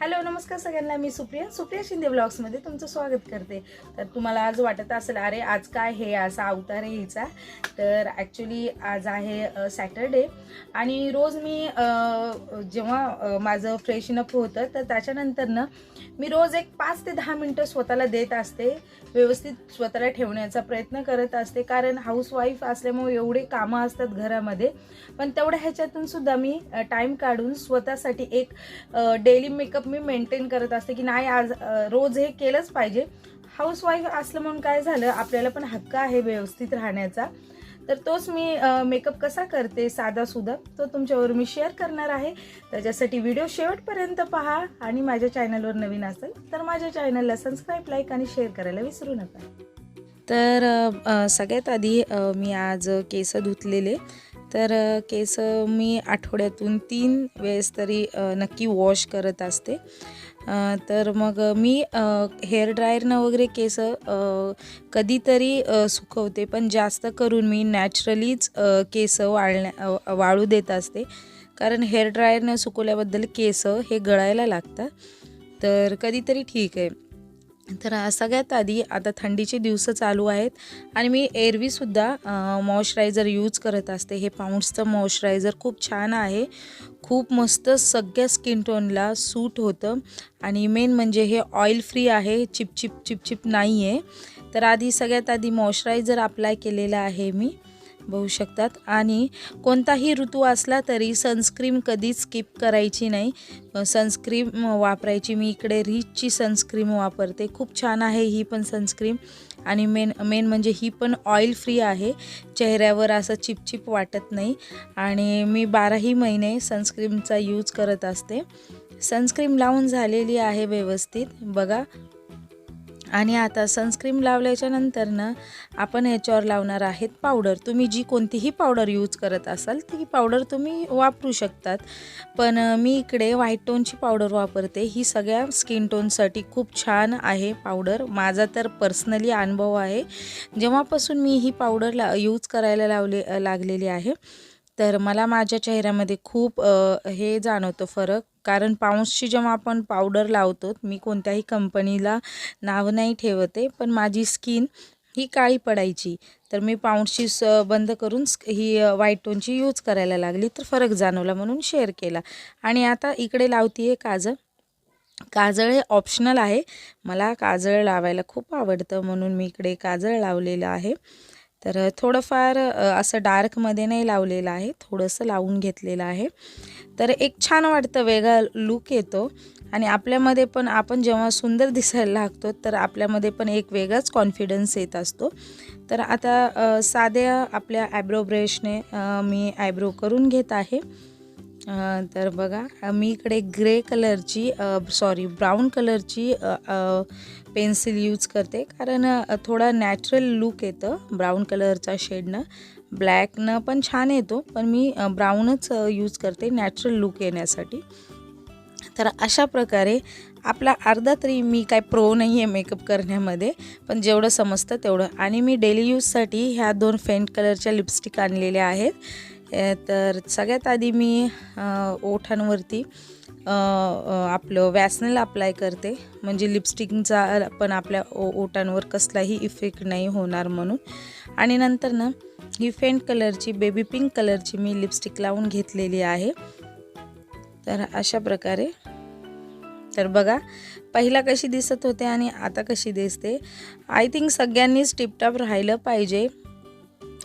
Hello नमस्कार सगळ्यांना. मी सुप्रिया. सुप्रिया शिंदे ब्लॉग्समध्ये तुमचं स्वागत करते. तर तुम्हाला आज वाटत असेल अरे आज काय हे? असा अवतार आहे हिचा. तर ॲक्च्युली आज आहे सॅटरडे आणि रोज मी जेव्हा माझं माझं फ्रेशनअप होतं तर त्याच्यानंतरनं मी रोज एक पाच ते दहा मिनटं स्वतःला देत असते. व्यवस्थित स्वतःला ठेवण्याचा प्रयत्न करत असते. कारण हाऊसवाईफ असल्यामुळे एवढे कामं असतात घरामध्ये. पण तेवढ्या ह्याच्यातून सुद्धा मी टाईम काढून स्वतःसाठी एक डेली मेकअप मी मेंटेन करत असते की नाही आज रोज हे केलंच पाहिजे. हाऊसवाईफ असलं म्हणून काय झालं आपल्याला पण हक्क आहे व्यवस्थित राहण्याचा. तर तोच मी मेकअप कसा करते साधासुद्धा तो तुमच्यावर मी शेअर करणार आहे. त्याच्यासाठी व्हिडिओ शेवटपर्यंत पहा आणि माझ्या चॅनलवर नवीन असेल तर माझ्या चॅनलला सबस्क्राईब लाईक आणि शेअर करायला विसरू नका. तर सगळ्यात आधी मी आज केस धुतलेले. तर केस मी आठवड्यातून तीन वेळेस तरी नक्की वॉश करत असते. तर मग मी हेअर ड्रायरनं वगैरे केस कधीतरी सुकवते. पण जास्त करून मी नॅचरलीच केस वाळण्या वाळू देत असते. कारण हेअर ड्रायरनं सुकवल्याबद्दल केस हे गळायला लागतात. तर कधीतरी ठीक आहे. तर सगळ्यात आधी आता थंडीचे दिवस चालू आहेत आणि मी एरवीसुद्धा मॉइश्चरायझर यूज करत असते. हे पाऊंड्सचं मॉइश्चरायझर खूप छान आहे. खूप मस्त सगळ्या स्किन टोनला सूट होतं. आणि मेन म्हणजे हे ऑइल फ्री आहे. चिपचिप चिपचिप नाही आहे तर आधी सगळ्यात आधी मॉइश्चरायझर अप्लाय केलेला आहे मी. बघू शकतात. आणि कोणताही ऋतू असला तरी सनस्क्रीम कधीच स्किप करायची नाही. सनस्क्रीम वापरायची. मी इकडे रिचची सनस्क्रीम वापरते. खूप छान आहे ही पण सनस्क्रीम आणि मेन मेन म्हणजे ही पण ऑइल फ्री आहे. चेहऱ्यावर असं चिपचिप वाटत नाही. आणि मी बाराही महिने सनस्क्रीमचा यूज करत असते. सनस्क्रीम लावून झालेली आहे व्यवस्थित. बघा आणि आता सनस्क्रीम लावल्याच्या नंतरनं आपण याच्यावर लावणार आहेत पावडर तुम्ही जी कोणतीही पावडर यूज करत असाल ती पावडर तुम्ही वापरू शकतात. पण मी इकडे व्हाईट टोनची पावडर वापरते. ही सगळ्या स्किन टोनसाठी खूप छान आहे पावडर माझा तर पर्सनली अनुभव आहे. जेव्हापासून मी ही पावडर ला यूज करायला लावले लागलेली आहे तर मला माझ्या चेहऱ्यामध्ये खूप हे जाणवतो फरक. कारण पाऊंड्सची जेव्हा आपण पावडर लावतो मी कोणत्याही कंपनीला नाव नाही ठेवते पण माझी स्किन ही काळी पडायची. तर मी पाऊंड्सची स बंद करून स्क- ही व्हाईट टोनची यूज करायला लागली तर फरक जाणवला म्हणून शेअर केला. आणि आता इकडे लावती आहे काजळ. काजळ हे ऑप्शनल आहे. मला काजळ लावायला खूप आवडतं म्हणून मी इकडे काजळ लावलेलं आहे. तर थोडंफार असं डार्कमध्ये नाही लावलेलं आहे. थोडंसं लावून घेतलेलं आहे. तर एक छान वाटतं वेगळा लुक येतो. आणि आपल्यामध्ये पण आपण जेव्हा सुंदर दिसायला लागतो तर आपल्यामध्ये पण एक वेगळाच कॉन्फिडन्स येत असतो. तर आता साध्या आपल्या ॲब्रो ब्रशने मी ॲब्रो करून घेत आहे. तर बघा मी इकडे ग्रे कलरची सॉरी ब्राऊन कलरची पेन्सिल यूज करते. कारण थोडा नॅचरल लुक येतं ब्राऊन कलरचा शेडनं ब्लॅकनं पण छान येतो पण मी ब्राऊनच यूज करते नॅचरल लुक येण्यासाठी. तर अशा प्रकारे आपला अर्धा तरी मी काय प्रो नाही आहे मेकअप करण्यामध्ये पण जेवढं समजतं तेवढं. आणि मी डेली यूजसाठी ह्या दोन फेंट कलरच्या लिपस्टिक आणलेल्या आहेत. तर सगळ्यात आधी मी ओठांवरती आपलं वॅसनल अप्लाय करते. म्हणजे लिपस्टिकचा पण आपल्या ओ ओठांवर कसलाही इफेक्ट नाही होणार म्हणून. आणि नंतर ना ही फेंट कलरची बेबी पिंक कलरची मी लिपस्टिक लावून घेतलेली आहे. तर अशा प्रकारे. तर बघा पहिला कशी दिसत होते आणि आता कशी दिसते? आय थिंक सगळ्यांनीच टिपटॉप राहिलं पाहिजे.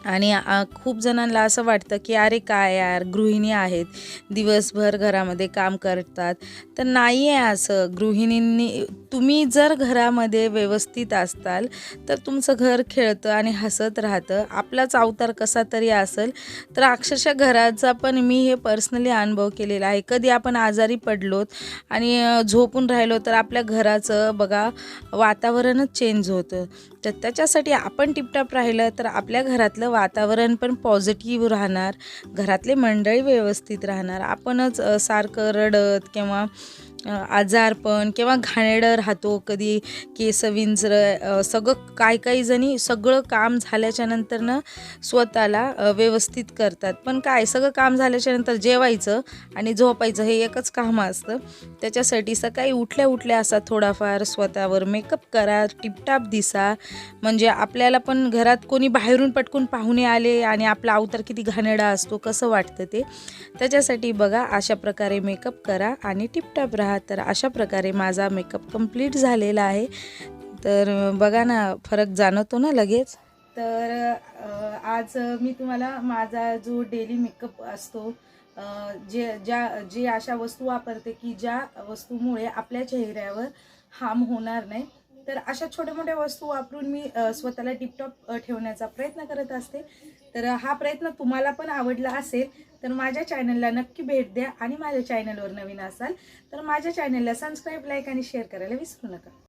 आणि खूप जणांना असं वाटतं की अरे काय यार गृहिणी आहेत दिवसभर घरामध्ये काम करतात. तर नाही आहे असं. गृहिणींनी तुम्ही जर घरामध्ये व्यवस्थित असताल तर तुमचं घर खेळतं आणि हसत राहतं. आपलाच अवतार कसा तरी असेल तर अक्षरशः घराचा पण मी हे पर्सनली अनुभव केलेला आहे. कधी आपण आजारी पडलोत आणि झोपून राहिलो तर आपल्या घराचं बघा वातावरणच चेंज होतं. तर त्याच्यासाठी आपण टिपटाप राहिलं तर आपल्या घरातलं वातावरण पण पॉझिटिव्ह राहणार घरातले मंडळी व्यवस्थित राहणार आपणच सारखं रडत किंवा आजारपण किंवा घाणेडं राहतो कधी केस विंजर सगळं काही काही जणी सगळं काम झाल्याच्या नंतरनं स्वतःला व्यवस्थित करतात. पण काय सगळं काम झाल्याच्यानंतर जेवायचं आणि झोपायचं हे एकच काम असतं. त्याच्यासाठी सकाळी उठल्या उठल्या असा थोडाफार स्वतःवर मेकअप करा टिपटाप दिसा. म्हणजे आपल्याला पण घरात कोणी बाहेरून पटकून पाहुणे आले आणि आपला अवतार किती घाणेरडा असतो कसं वाटतं ते? त्याच्यासाठी बघा अशा प्रकारे मेकअप करा आणि टिपटाप राहा. तर अशा प्रकारे माझा मेकअप कंप्लीट झालेला आहे. तर बघा ना फरक जाणवतो ना लगेच. तर आज मी तुम्हाला माझा जो डेली मेकअप असतो जे ज्या जे अशा वस्तू वापरते की ज्या वस्तूमुळे आपल्या चेहऱ्यावर हार्म होणार नाही. तर अशा छोट्या मोठ्या वस्तू वापरून मी स्वतःला टिपटॉप ठेवण्याचा प्रयत्न करत असते. तर हा प्रयत्न तुम्हाला पण आवडला असेल तर माझ्या चॅनलला नक्की भेट द्या आणि माझ्या चॅनलवर नवीन असाल तर माझ्या चॅनलला सबस्क्राईब लाईक आणि शेअर करायला विसरू नका.